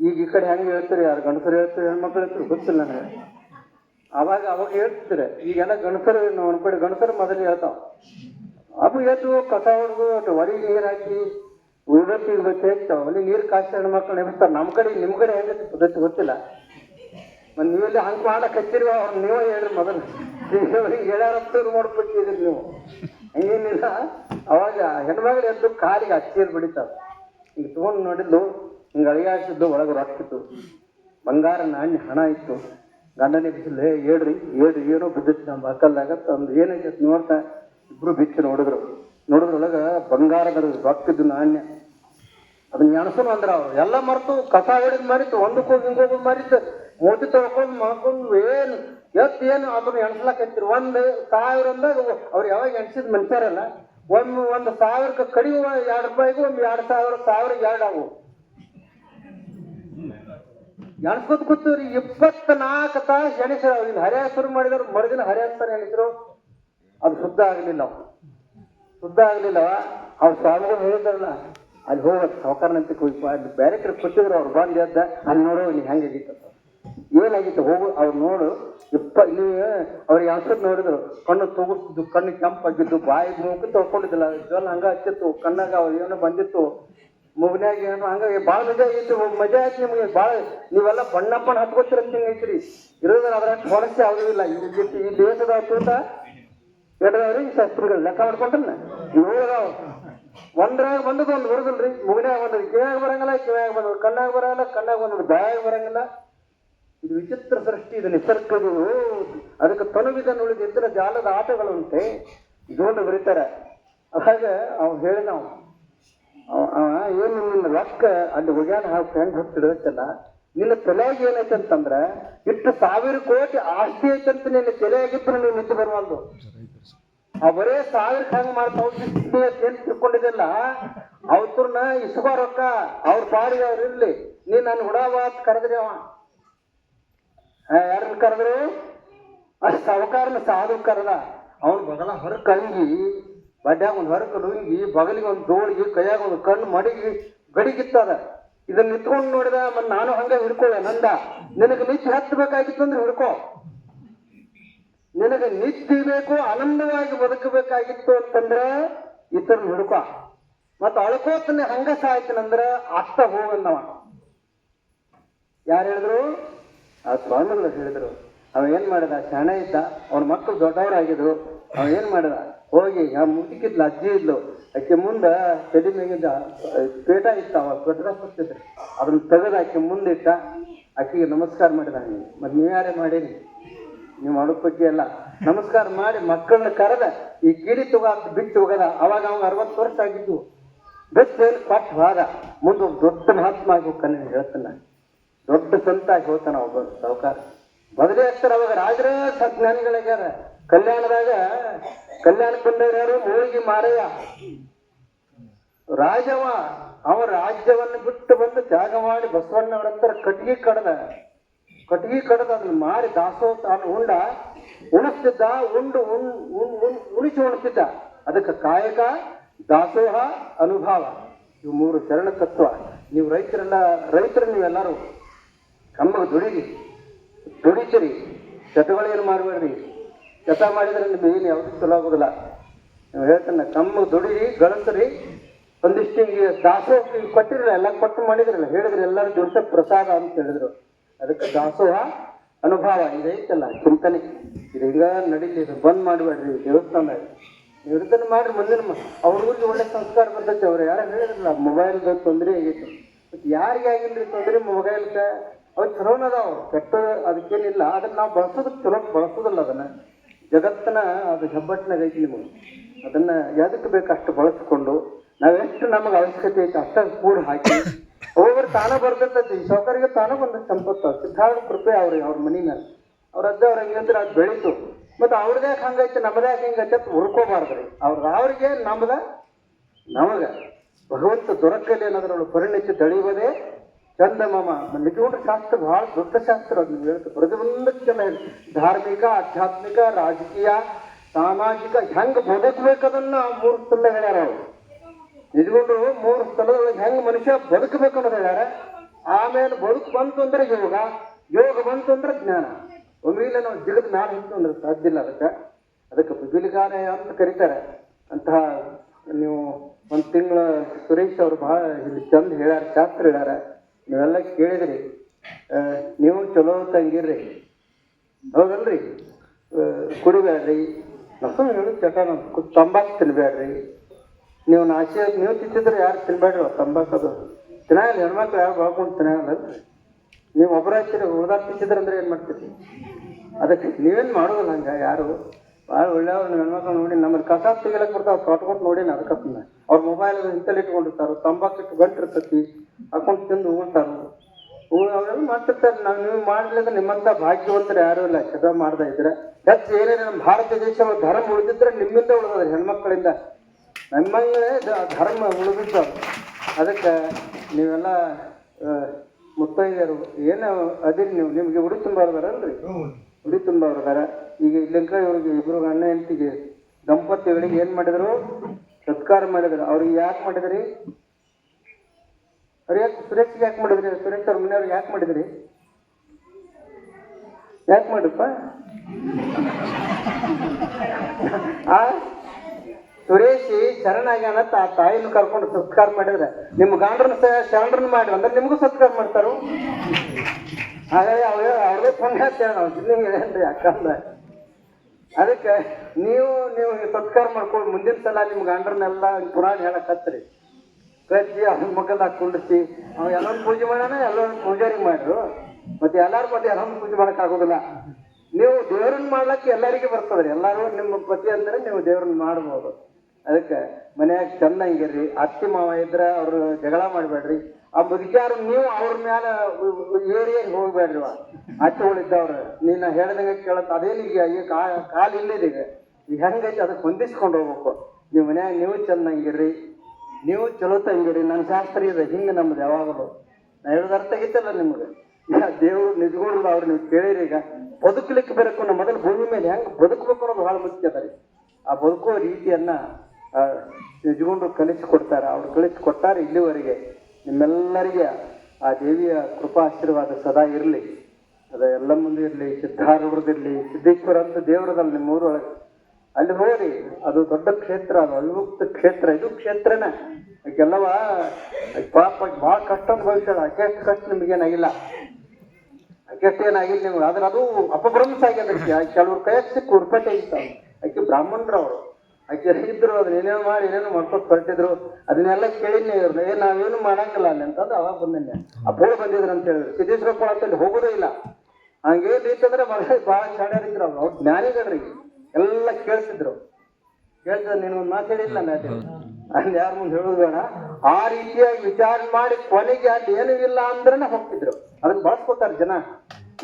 ಈಗ ಈ ಕಡೆ ಹೆಂಗೆ ಹೇಳ್ತೀರಿ ಯಾರು ಗಂಡಸರು ಹೇಳ್ತೀರಿ ಹೆಣ್ಮಕ್ಳು ಹೇಳ್ತೀರಿ ಗೊತ್ತಿಲ್ಲ ನನಗೆ ಅವಾಗ ಅವಾಗ ಹೇಳ್ತಿದ್ರೆ ಈಗೆಲ್ಲ ಗಂಡಸರು ಅನ್ಕೊಂಡು ಗಂಡಸರು ಮೊದಲು ಹೇಳ್ತಾವ ಅವು ಎದ್ದು ಕಸ ಹೊಡೆದು ಒಟ್ಟು ಹೊರಗೆ ನೀರು ಹಾಕಿ ಉಳ್ಬೇಕು ಇಳ್ಬೇಕು ಹೇಳ್ತಾವ ಅಲ್ಲಿ ನೀರು ಕಾಸಿ ಹೆಣ್ಮಕ್ಳು ನೆನೆಸ್ತಾರೆ. ನಮ್ಮ ಕಡೆ ನಿಮ್ಮ ಕಡೆ ಹೆಂಗೈತಿ ಪದ್ಧತಿ ಗೊತ್ತಿಲ್ಲ. ಮತ್ತು ನೀವೆಲ್ಲಿ ಹಂಗೆ ಮಾಡಕ್ಕೆ ಹಚ್ಚಿರುವ ಅವ್ರು ನೀವೇ ಹೇಳ್ರಿ ಮೊದಲು. ಅವ್ರಿಗೆ ಹೇಳ್ಯಾರಪ್ಪ ಮಾಡ್ಬಿಟ್ಟಿದ್ರಿ ನೀವು. ಹಂಗೇನಿಲ್ಲ. ಅವಾಗ ಹೆಣ್ಮಗಳು ಎದ್ದು ಕಾಲಿಗೆ ಹಚ್ಚಿರ್ ಬಿಡಿತಾವ ಹಿಂಗೆ ತೊಗೊಂಡು ನೋಡಿದ್ದು, ಹಿಂಗೆ ಅಳಿಯಾಡಿಸಿದ್ದು ಒಳಗೆ ರೊಕ್ಕಿತ್ತು ಬಂಗಾರ ನಾಣ್ಯ ಹಣ ಇತ್ತು. ಗಂಡನೇ ಬಿಸಿಲು ಹೇ ಹೇಳ್ರಿ ಹೇಳ್ರಿ, ಏನೋ ಬಿದ್ದಿತ್ತು ನಮ್ಮ ಬಕ್ಕಲ್ದಾಗ ತಂದು ಏನೈತೆ ಅಂತ ನೋಡ್ತಾ? ಇಬ್ರು ಬಿಚ್ಚಿ ನೋಡಿದ್ರು. ನೋಡಿದ್ರೊಳಗೆ ಬಂಗಾರದ ರೊಕ್ಕದ ನಾಣ್ಯ. ಅದನ್ನ ಎಣಸನು ಅಂದ್ರ ಅವ್ರು. ಎಲ್ಲ ಮರ್ತು ಕಸ ಹೊಡಿದ್ ಮರಿತು ಒಂದು ಹೋಗಿ ಹಿಂಗೋಗಿ ಮರಿತು, ಮೂತಿ ತೊಳ್ಕೊಂಡು ಮಾಡ್ಕೊಂಡು ಏನು ಎತ್ ಏನು ಅದನ್ನ ಎಣಸ್ಲಾಕೈತಿರಿ ಒಂದು ಸಾವಿರ ಅಂದಾಗ ಅವ್ರು ಯಾವಾಗ ಎಣಸಿದ್ ಮನುಷ್ಯರಲ್ಲ ಒಂದು ಒಂದು ಸಾವಿರಕ್ಕೆ ಕಡಿಮೆ ಎರಡು ರೂಪಾಯಿಗೂ ಒಮ್ಮೆ ಎರಡು ಸಾವಿರ ಸಾವಿರ ಎರಡು ಅವು. ಎಣಸ್ಕೊತ್ ಕೂತೀವ್ರಿ ಇಪ್ಪತ್ನಾಲ್ಕು ತಾಸು ಎಣಿಸಿರೋ ಹರಿಯ ಶುರು ಮಾಡಿದ್ರು ಮರುದಿನ ಹರಿಯಸ್ತಾನೆ ಎಣಿಸಿರು ಅದು ಶುದ್ಧ ಆಗಲಿಲ್ಲ ಅವು ಶುದ್ಧ ಆಗಲಿಲ್ಲವ ಅವ್ರು ಸ್ವಾಮಿಗಳು ಹೇಳಿದ್ರಲ್ಲ, ಅಲ್ಲಿ ಹೋಗ್ಬೇಕು ಸಾವುಕಾರನಂತ ಅಲ್ಲಿ ಬೇರೆ ಕಡೆ ಕೊಟ್ಟಿದ್ರು ಅವ್ರು ಬಂದು ಎದ್ದ, ಅಲ್ಲಿ ನೋಡೋ, ನೀ ಹೆಂಗಾಗಿತ್ತು. ಏನಾಗಿತ್ತು, ಹೋಗು, ಅವ್ರು ನೋಡು. ಇಪ್ಪ ಇಲ್ಲಿ ಅವ್ರಿಗೆ ಅನ್ಸದ್ ನೋಡಿದ್ರು. ಕಣ್ಣು ತಗುರ್ತಿದ್ದು ಕಣ್ಣು ಕೆಂಪಾಗಿದ್ದು, ಬಾಯಿ ಮೂಗು ತೊಳ್ಕೊಂಡಿದ್ದಿಲ್ಲ. ಜೋಲ್ ಹಂಗ ಹಚ್ಚಿತ್ತು, ಕಣ್ಣಾಗ ಅವ್ರು ಏನೋ ಬಂದಿತ್ತು. ಮುಗ್ನ್ಯಾಗ ಏನೋ ಹಂಗಾಗಿ ಭಾಳ ಮಜಾ ಆಗಿತ್ತು ಮಜಾ ಆಯ್ತು ನಿಮಗೆ ಭಾಳ ನೀವೆಲ್ಲ ಬಣ್ಣ ಬಣ್ಣ ಹತ್ಕೋತಿರ ಹಿಂಗೈತ್ರಿ ಇರೋದ್ರ ಅದ್ರ ಹೊಲಸೆ ಆಗೋದಿಲ್ಲ. ಇಲ್ಲ ಈ ದೇಶದ ತೂಟ ಎರಡದವ್ರಿ ಶಾಸ್ತ್ರಗಳು ಲೆಕ್ಕ ಮಾಡ್ಕೊಂಡ್ರಲ್ಲ ಇವಾಗ ಒಂದ್ರಾಗ ಬಂದದ ಒಂದು ಬರುದಿಲ್ರಿ. ಮುಗಿನಾಗ ಬಂದದ್ದು ಕಿವ್ಯಾಗ ಬರಂಗಿಲ್ಲ, ಕಿವ್ಯಾಗ ಬಂದದ್ದು ಕಣ್ಣಾಗ ಬರಂಗಿಲ್ಲ, ಕಣ್ಣಾಗ ಬಂದದ್ದು ಬಾಯಾಗ ಬರಂಗಿಲ್ಲ. ಇದು ವಿಚಿತ್ರ ಸೃಷ್ಟಿ, ಇದು ನಿಸರ್ಗದು ಅದಕ್ಕೆ ತೊಲಗಿದನ್ನು ಉಳಿದಿದ್ದರೆ ಜಾಲದ ಆಟಗಳಂತೆ. ಇದೊಂದು ಬರೀತಾರೆ. ಅವಾಗ ಅವ್ ಹೇಳಿದ ಅವ ಏನು ನಿನ್ನ ರೊಕ್ಕ ಅಲ್ಲಿ ಹೋಗ್ಯಾನ ಹಾಕಿ ಹೆಂಗ್ ಹೊತ್ತಿಡತ್ತಲ್ಲ ನಿನ್ನ ತಲೆಯಾಗ ಏನೈತೆ ಅಂತಂದ್ರೆ ಇಷ್ಟು ಸಾವಿರ ಕೋಟಿ ಆಸ್ತಿ ಐತೆ ಅಂತ ನಿನ್ನ ತಲೆಯಾಗಿದ್ರು ನೀವು ನಿಂತು ಬರವಲ್ದು. ಆ ಬರೇ ಸಾವಿರ ಹಂಗ ಮಾಡ್ತಾ ಏನ್ ತಿಳ್ಕೊಂಡಿದ್ದಿಲ್ಲ. ಅವ್ರನ್ನ ಇಸ್ಕೋ ರೊಕ್ಕ, ಅವ್ರ ಪಾಡಿಗೆ ಅವ್ರು ಇರ್ಲಿ. ನೀ ನನ್ನ ಹುಡಾವಾತ್ ಕರೆದ್ರಿ ಅವ. ಯಾರನ್ನ ಕರೆದ್ರು? ಆ ಸಾವುಕಾರನ ಸಾಧು ಕರೆದ ಅವನು ಬಗಲ ಹೊರಕ್ ಅಂಗಿ, ಬಡ್ಯಾಗ ಒಂದು ಹೊರಕ್ ನುಂಗಿ, ಬಗಲಿಗೆ ಒಂದು ದೋಳಿಗೆ ಕೈಯಾಗ ಒಂದು ಕಣ್ಣು ಮಡಿಗಿ ಗಡಿಗಿತ್ತದ. ಇದನ್ನ ನಿಂತ್ಕೊಂಡು ನೋಡಿದ ಮತ್ ನಾನು ಹಂಗ ಹಿಡ್ಕೊಳ್ಳೆ, ನಂದ. ನಿನಗ ನಿತ್ಯ ಹತ್ತಬೇಕಾಗಿತ್ತು ಅಂದ್ರೆ ಹಿಡ್ಕೋ. ನಿನಗ ನಿತ್ಯ ಬೇಕು, ಆನಂದವಾಗಿ ಬದುಕಬೇಕಾಗಿತ್ತು ಅಂತಂದ್ರೆ ಇತರನ್ನ ಹಿಡ್ಕೋ. ಮತ್ತ ಅಳ್ಕೋತನ ಹಂಗ ಸಾಯ್ತನಂದ್ರ ಅಷ್ಟ ಹೋಗನ್ನವ ಯಾರು ಹೇಳಿದ್ರು? ಆ ಸ್ವಾಮಿಗಳು ಹೇಳಿದ್ರು. ಅವ ಏನ್ ಮಾಡಿದ? ಶಣ ಇದ್ದ. ಅವನ ಮಕ್ಕಳು ದೊಡ್ಡವರಾಗಿದ್ರು. ಅವ ಏನ್ ಮಾಡಿದ? ಹೋಗಿ, ಆ ಮುದುಕಿದ್ಲು, ಅಜ್ಜಿ ಇದ್ಲು. ಆಕೆ ಮುಂದೆ ತಲೆ ಮೇಗಿದ್ದ ಪೇಟ ಇತ್ತು ಅವ ಪೆಟ್ರ ಕೊಡ್ತಿದ್ರು ಅದನ್ನ ತೆಗೆದು ಆಕೆ ಮುಂದಿಟ್ಟ ಆಕೆಗೆ ನಮಸ್ಕಾರ ಮಾಡಿದ ಮತ್ತೆ ನೀವ್ಯಾರೇ ಮಾಡೀನಿ ನೀವು ಮಾಡೋ ಅಲ್ಲ. ನಮಸ್ಕಾರ ಮಾಡಿ ಮಕ್ಕಳನ್ನ ಕರೆದ, ಈ ಕಿಡಿ ತುಗ ಬಿಟ್ಟು ಹೋಗದ ಅವಾಗ ಅವಾಗ ಅರವತ್ತು ವರ್ಷ ಆಗಿದ್ದು ಬೆಸ್ಟ್ ಪಟ್ ಹೋದ. ಮುಂದೆ ದೊಡ್ಡ ಮಹಾತ್ಮ ಆಗಿ ಹೋಗ್ತಾನೆ ಹೇಳ್ತಾನೆ ದೊಡ್ಡ ಸಂತ ಆಗಿ ಹೋಗ್ತಾನ ಒಬ್ಬ ಸಾವುಕಾರ. ಬದಲೇ ಆಗ್ತಾರ ಅವಾಗ ರಾಜರ ಸಜ್ಞಾನಿಗಳಾಗ್ಯಾರ ಕಲ್ಯಾಣದಾಗ ಕಲ್ಯಾಣ ಬಂದವ್ರು ಯಾರು? ಮೂಳಿಗೆ ಮಾರಯ್ಯ. ರಾಜವ, ಅವ ರಾಜ್ಯವನ್ನು ಬಿಟ್ಟು ಬಂದು ತ್ಯಾಗ ಮಾಡಿ ಬಸವಣ್ಣವ್ರ ಹತ್ರ ಕಟ್ಟಿಗೆ ಕಡದ. ಕಟ್ಟಿಗೆ ಕಡದ, ಅದನ್ನ ಮಾರಿ ದಾಸೋ ತಾನು ಉಂಡ, ಉಣಿಸ್ತಿದ್ದ, ಉಂಡು, ಉಣ್, ಉಣ್- ಉಣ್- ಉಣಿಸಿ ಉಣಿಸ್ತಿದ್ದ. ಅದಕ್ಕೆ ಕಾಯಕ, ದಾಸೋಹ, ಅನುಭವ. ಇವು ಮೂರು ಶರಣ ತತ್ವ. ನೀವು ರೈತರೆಲ್ಲ, ರೈತರು ನೀವೆಲ್ಲರೂ ಕಮ್ಮಗ ದುಡಿರಿ. ದುಡಿಸಿರಿ ಚಟುವಳಿಯನ್ನು ಮಾಡಬೇಡ್ರಿ ಚಟ ಮಾಡಿದ್ರೆ ನಿಮ್ಗೆ ಏನು ಯಾವುದು ಚಲೋ ಆಗೋದಿಲ್ಲ. ನೀವು ಹೇಳ್ತಾನೆ, ಕಮ್ಮು ದುಡಿರಿ ಗಳಿಸ್ರಿ ಒಂದಿಷ್ಟು ಹಿಂಗೆ ದಾಸೋಹ ಕೊಟ್ಟಿರಲ್ಲ, ಎಲ್ಲ ಕೊಟ್ಟು ಮಾಡಿದ್ರಲ್ಲ, ಹೇಳಿದ್ರೆ ಎಲ್ಲರೂ ದುಡ್ಡ ಪ್ರಸಾದ ಅಂತ ಹೇಳಿದ್ರು. ಅದಕ್ಕೆ ದಾಸೋಹ ಅನುಭವ, ಇದೈತಲ್ಲ, ಚಿಂತನೆ. ಇದು ಹಿಂಗ ನಡೀಲಿ, ಇದು ಬಂದ್ ಮಾಡಬೇಡ್ರಿ ದೇವಸ್ಥಾನ. ಇದನ್ನ ಮಾಡ್ರಿ ಮುಂದಿನ ಅವ್ರಿಗೂ ಒಳ್ಳೆ ಸಂಸ್ಕಾರ ಬರ್ತೈತೆ, ಅವ್ರು ಯಾರು ಹೇಳಿದ್ರಲ್ಲ, ಮೊಬೈಲ್ದ ತೊಂದರೆ ಆಗೈತೆ. ಮತ್ತೆ ಯಾರಿಗೆ ಆಗಿಲ್ರಿ ತೊಂದರೆ ಮೊಬೈಲ್ಗೆ ಅವ್ರು ಚಲೋನ ಅದಾವ ಕೆಟ್ಟ ಅದಕ್ಕೇನಿಲ್ಲ ಅದನ್ನ ನಾವು ಬಳಸೋದಕ್ಕೆ ಚಲೋ, ಬಳಸೋದಿಲ್ಲ ಅದನ್ನ. ಜಗತ್ತನ ಅದು ಹೆಬ್ಬಟ್ಟಿನಾಗ ಐತಿ ನಿಮಗೆ ಅದನ್ನ ಎದಕ್ಕೆ ಬೇಕು ಅಷ್ಟು ಬಳಸ್ಕೊಂಡು ನಾವೆಷ್ಟು ನಮಗೆ ಅವಶ್ಯಕತೆ ಐತೆ ಅಷ್ಟ ಕೂಡ ಹಾಕಿ ಒಬ್ಬೊಬ್ರು ತಾನ ಬರ್ತೈತಿ ಸೌಕರ್ಯ ತಾನ ಬಂದ ಸಂಪತ್ತು. ಸಿದ್ಧಾರ್ಥ ಕೃಪೆ ಅವ್ರಿಗೆ ಅವ್ರ ಮನಿ ಮೇಲೆ ಅವ್ರ ಅಜ್ಜ ಅವ್ರ ಹೆಂಗಂದ್ರೆ ಅದು ಬೆಳೀತು. ಮತ್ತೆ ಅವ್ರದೇ ಹಂಗೈತೆ ನಮ್ಮದೇ ಹಿಂಗೈತೆ ಅಂತ ಹುಡ್ಕೋಬಾರ್ದ್ರಿ. ಅವ್ರ ಅವ್ರಿಗೆ ನಮ್ದ ನಮಗ. ಭಗವಂತ ದೊರಕಲಿ ಅನ್ನೋದ್ರೊಳಗೆ ಪರಿಣಿತಿ ತಳೆಯುವುದೇ ಚಂದ ಮಾಮ ನಿಜವಾದ ಶಾಸ್ತ್ರ ಬಹಳ ದೊಡ್ಡ ಶಾಸ್ತ್ರ ಅದು ಹೇಳ್ತು ಪ್ರತಿಯೊಂದಕ್ಕೆಲ್ಲ ಪ್ರತಿಯೊಂದಕ್ಕೆ ಹೇಳಿ ಧಾರ್ಮಿಕ, ಆಧ್ಯಾತ್ಮಿಕ, ರಾಜಕೀಯ, ಸಾಮಾಜಿಕ, ಹೆಂಗ್ ಬದುಕಬೇಕದನ್ನ ಮೂರು ಸ್ಥಳ ಹೇಳ್ಯಾರ ಅವರು. ನಿಜಗೊಂಡು ಮೂರು ಸ್ಥಳದೊಳಗೆ ಹೆಂಗ್ ಮನುಷ್ಯ ಬದುಕಬೇಕು ಅನ್ನೋದು ಹೇಳ್ಯಾರ. ಆಮೇಲೆ ಬದುಕು ಬಂತು ಅಂದ್ರೆ ಯೋಗ ಯೋಗ ಬಂತು ಅಂದ್ರೆ ಜ್ಞಾನ. ಒಮ್ಮೆಲೆ ನಾವು ಜಿಗದ ಮ್ಯಾಲ ಹಿಂತು ಅಂದ್ರೆ ಸಾಧ್ಯ ಇಲ್ಲ ಅದಕ್ಕೆ. ಅದಕ್ಕೆ ಬಿಬಿಲಿಗಾನೆ ಅಂತ ಕರೀತಾರೆ. ಅಂತಹ ನೀವು ಒಂದು ತಿಂಗಳ ಸುರೇಶ್ ಅವರು ಬಹಳ ಇಲ್ಲಿ ಚಂದ ಹೇಳ್ಯಾರ, ಶಾಸ್ತ್ರ ಹೇಳ್ಯಾರ. ನೀವೆಲ್ಲ ಕೇಳಿದ್ರಿ. ನೀವು ಚಲೋ ತಂಗಿರ್ರಿ. ಹೌದಲ್ರಿ? ಕುಡಿಬೇಡ್ರಿ ನಮ್ಮ ಹೇಳಿ ಚಟ ನಮ್ ತಂಬಾಕು ತಿನ್ಬೇಡ್ರಿ ನೀವು ನಾಶಿ ನೀವು ತಿಂತಿದ್ರೆ ಯಾರು ತಿನ್ಬೇಡ್ರಿ ತಂಬಾಕು ಅದು. ತಿನ್ನಾಗಲ್ಲ, ಹೆಣ್ಮಕ್ಳು ಯಾರು ಬಾಳ್ಕೊಂಡು ತಿನ್ನಾಗಲ್ಲ ನೀವು ಒಬ್ಬರ ಹಚ್ಚಿರಿ, ಹೋದಾಗ ತಿಂತಿದ್ರೆ ಅಂದ್ರೆ ಏನು ಮಾಡ್ತೀರಿ? ಅದಕ್ಕೆ ನೀವೇನು ಮಾಡೋದಿಲ್ಲ ಹಂಗೆ ಯಾರು? ಭಾಳ ಒಳ್ಳೆಯವ್ರು ನೀವು ಹೆಣ್ಮಕ್ಳು ನೋಡಿ, ನಮ್ಮಲ್ಲಿ ಕಸ ತೆಗಿಲಕ್ಕೆ ಬರ್ತಾವೆ ತೊಟ್ಕೊಂಡು ನೋಡಿ ಅದಕ್ಕೆ ಅವ್ರ ಮೊಬೈಲ್ ಇಂತಲ್ಲಿ ಇಟ್ಕೊಂಡಿರ್ತಾರೆ, ತಂಬಾಕು ಇಟ್ಟು ಗಂಟು ಇರ್ತೈತಿ. ಹಾಕೊಂಡು ತಿಂದು ಉಳ್ತಾರ ಉಗುಳ್ ಅವೆಲ್ಲ ಮಾಡ್ತಿರ್ತಾರೆ. ನಾವು ನೀವು ಮಾಡಲಿಲ್ಲ ನಿಮ್ಮಂತ ಭಾಗ್ಯವಂತರು ಯಾರು ಇಲ್ಲ. ಚಟ ಮಾಡ್ತಾ ಇದ್ರೆ. ಹೆಚ್ಚು ಏನೇ ನಮ್ಮ ಭಾರತ ದೇಶ ಧರ್ಮ ಉಳಿದಿದ್ರೆ ನಿಮ್ಮಿಂದ ಉಳಿದ್ರೆ ಹೆಣ್ಮಕ್ಳಿಂದ. ನಮ್ಮಲ್ಲೇ ಧರ್ಮ ಉಳಿದಿದ್ದು ಅದಕ್ಕೆ ನೀವೆಲ್ಲ ಮುತ್ತೈದೆಯರು, ಏನು ಅದಿರಿ ನೀವು? ನಿಮಗೆ ಉಡಿ ತುಂಬಾರ್ದಾರಲ್ರಿ ಉಡಿ ತುಂಬಾರ್ದಾರ ಈಗ ಇಲ್ಲಿಂಕ ಇವ್ರಿಗೆ ಇಬ್ರು ಅಣ್ಣ ಹೆಂಡತಿಗೆ ದಂಪತಿಗಳಿಗೆ ಏನು ಮಾಡಿದ್ರು? ಸತ್ಕಾರ ಮಾಡಿದ್ರು. ಅವ್ರಿಗೆ ಯಾಕೆ ಮಾಡಿದ್ರಿ? ಯಾಕೆ ಸುರೇಶ್ಗೆ ಯಾಕೆ ಮಾಡಿದ್ರಿ? ಸುರೇಶ್ ಅವ್ರ ಮನೆಯವ್ರಿಗೆ ಯಾಕೆ ಮಾಡಿದ್ರಿ? ಯಾಕೆ ಮಾಡಪ್ಪ ಆ, ಸುರೇಶಿ ಶರಣಾಗ್ಯಾನ ಆ ತಾಯಿನ ಕರ್ಕೊಂಡು ಸತ್ಕಾರ ಮಾಡಿದ್ರೆ. ನಿಮ್ಮ ಗಾಂಡ್ರನ್ನ ಶರಣರನ್ನ ಮಾಡಿ, ಅಂದ್ರೆ ನಿಮಗೂ ಸತ್ಕಾರ ಮಾಡ್ತಾರು? ಹಾಗಾಗಿ ಅವ್ರ ನಿಮ್ಗೆ ಹೇಳೇನ್ರಿ ಅಕ್ಕಂದ ಅದಕ್ಕೆ ನೀವು ನೀವು ಸತ್ಕಾರ ಮಾಡ್ಕೊಂಡು ಮುಂದಿನ ಸಲ ನಿಮ್ಮ ಗಾಂಡ್ರನ್ನೆಲ್ಲ ಪುರಾಣ ಹೇಳಕತ್ರಿ. ಕಚ್ಚಿ ಅದನ್ನ ಮಕ್ಕಳದಾಗ ಕುಂಡಿಸಿ, ಅವ ಎಲ್ಲೊಂದು ಪೂಜೆ ಮಾಡೋಣ ಎಲ್ಲರೂ ಪೂಜಾರಿ ಮಾಡ್ರು. ಮತ್ತೆ ಎಲ್ಲಾರ ಮತ್ತೆ ಎಲ್ಲರೂ ಪೂಜೆ ಮಾಡಕ್ ಆಗೋದಿಲ್ಲ. ನೀವು ದೇವ್ರನ್ನ ಮಾಡ್ಲಕ್ಕೆ ಎಲ್ಲರಿಗೆ ಬರ್ತದ್ರಿ. ಎಲ್ಲರೂ ನಿಮ್ಮ ಪತಿ ಅಂದ್ರೆ ನೀವು ದೇವ್ರನ್ನ ಮಾಡ್ಬೋದು. ಅದಕ್ಕೆ ಮನ್ಯಾಗ ಚೆನ್ನಾಗಿರ್ರಿ ಅತ್ತಿ ಮಾವ ಇದ್ರೆ ಅವ್ರು ಜಗಳ ಮಾಡಬೇಡ್ರಿ. ಆ ವಿಚಾರ ನೀವು ಅವ್ರ ಮ್ಯಾಲ ಏರಿಯಾಗಿ ಹೋಗ್ಬೇಡ್ರಿ ಅತ್ತಿಗಳಿದ್ದವ್ರು ನೀನು ಹೇಳ್ದಂಗೆ ಕೇಳತ್ತ. ಅದೇನು ಈಗ ಕಾಲು ಕಾ- ಕಾಲ್ ಇಲ್ಲಿದೆ ಈಗ. ಈಗ ಹೆಂಗೈತಿ ಅದಕ್ಕೆ ಹೊಂದಿಸ್ಕೊಂಡು ಹೋಗ್ಬೇಕು. ನೀವು ಮನ್ಯಾಗ ನೀವು ಚೆನ್ನಾಗಿರ್ರಿ ನೀವು ಚಲೋ ತಂಗಿರಿ ನನ್ನ ಶಾಸ್ತ್ರ ಇದೆ ಹಿಂಗೆ ನಮ್ದು ಯಾವಾಗಲೂ. ನಾ ಹೇಳೋದು ಅರ್ಥ ಆಗಿತ್ತಲ್ಲ ನಿಮ್ಗೆ? ಈಗ ದೇವರು ನಿಜಗೊಂಡ್ರು ಅವ್ರು ನೀವು ಕೇಳಿರಿ ಈಗ. ಬದುಕಲಿಕ್ಕೆ ಬೇಕು ನಮ್ಮ ಮೊದಲು ಭೂಮಿ ಮೇಲೆ ಹೆಂಗೆ ಬದುಕಬೇಕು ಅನ್ನೋದು ಭಾಳ ಮುಖ್ಯ ಅದ ರೀ. ಆ ಬದುಕುವ ರೀತಿಯನ್ನ ನಿಜಗೊಂಡು ಕಲಿಸಿಕೊಡ್ತಾರೆ. ಅವ್ರು ಕಲಿಸಿಕೊಟ್ಟಾರೆ ಇಲ್ಲಿವರೆಗೆ. ನಿಮ್ಮೆಲ್ಲರಿಗೆ ಆ ದೇವಿಯ ಕೃಪಾ ಆಶೀರ್ವಾದ ಸದಾ ಇರಲಿ. ಅದ ಎಲ್ಲ ಮುಂದೆ ಇರಲಿ, ಸಿದ್ಧಾರೂಢದಿರಲಿ, ಸಿದ್ದೇಶ್ವರ ಅಂತ ದೇವರದಲ್ಲಿ ನಿಮ್ಮ ಊರೊಳಗೆ ಅಲ್ಲಿ ಹೋಗ್ರಿ, ಅದು ದೊಡ್ಡ ಕ್ಷೇತ್ರ ಅದು ಅವಿಮುಕ್ತ ಕ್ಷೇತ್ರ, ಇದು ಕ್ಷೇತ್ರನೇ. ಆಕಿ ಪಾಪ ಭಾಳ ಕಷ್ಟ ಅನುಭವಿಸ್ಯಾಳ ಅಕೆಷ್ಟು ಕಷ್ಟ ನಿಮ್ಗೇನಾಗಿಲ್ಲ. ಅಕೆಷ್ಟು ಏನಾಗಿಲ್ಲ ನಿಮ್ಗೆ. ಆದ್ರೆ ಅದು ಅಪಭ್ರಂಶ ಆಗ್ಯದ ಕೆಲವ್ರು ಕೈಯಾಗ ಸಿಕ್ಕು ಉರ್ಪಟೆ ಇತ್ತು ಆಕೆ ಬ್ರಾಹ್ಮಣರು ಅವರು ಆಕೆ ಇದ್ರು ಅದನ್ನ ಏನೇನು ಮಾಡಿ, ಏನೇನು ಮಾಡ್ಕೊಟ್ಟು ಹೊರಟಿದ್ರು. ಅದನ್ನೆಲ್ಲ ಕೇಳಿನಿ ಇವ್ರನ್ನ ಏ, ನಾವೇನು ಮಾಡಂಗಿಲ್ಲ ಅಲ್ಲಿ ಅಂತಂದು ಅವಾಗ ಆ ಬೋರ್ಡ್ ಬಂದಿದ್ರು ಅಂತ ಹೇಳಿದ್ರು. ಸಿದ್ದೇಶ್ವರಪ್ಪ ಅಂತ ಹೋಗೋದೇ ಇಲ್ಲ. ಹಂಗೇನು ಇತ್ತಂದ್ರೆ ಮಗ ಭಾಳ ಶಾಣ್ಯರಿದ್ರು ಅವ್ರು. ಅವ್ರು ಜ್ಞಾನಿಗಳ್ರಿ ಎಲ್ಲ ಕೇಳ್ತಿದ್ರು ಕೇಳ್ತಿದ್ರು ನೀನು ಒಂದು ಹೇಳಿಲ್ಲ ಅಲ್ಲಿ ಯಾರ ಮುಂದೆ ಹೇಳೋದು ಬೇಡ. ಆ ರೀತಿಯಾಗಿ ವಿಚಾರ ಮಾಡಿ ಕೊನೆಗೆ ಅಲ್ಲಿ ಏನೂ ಇಲ್ಲ ಅಂದ್ರೆ ಹೋಗ್ತಿದ್ರು. ಅದನ್ನ ಬಳಸ್ಕೊತಾರೆ ಜನ.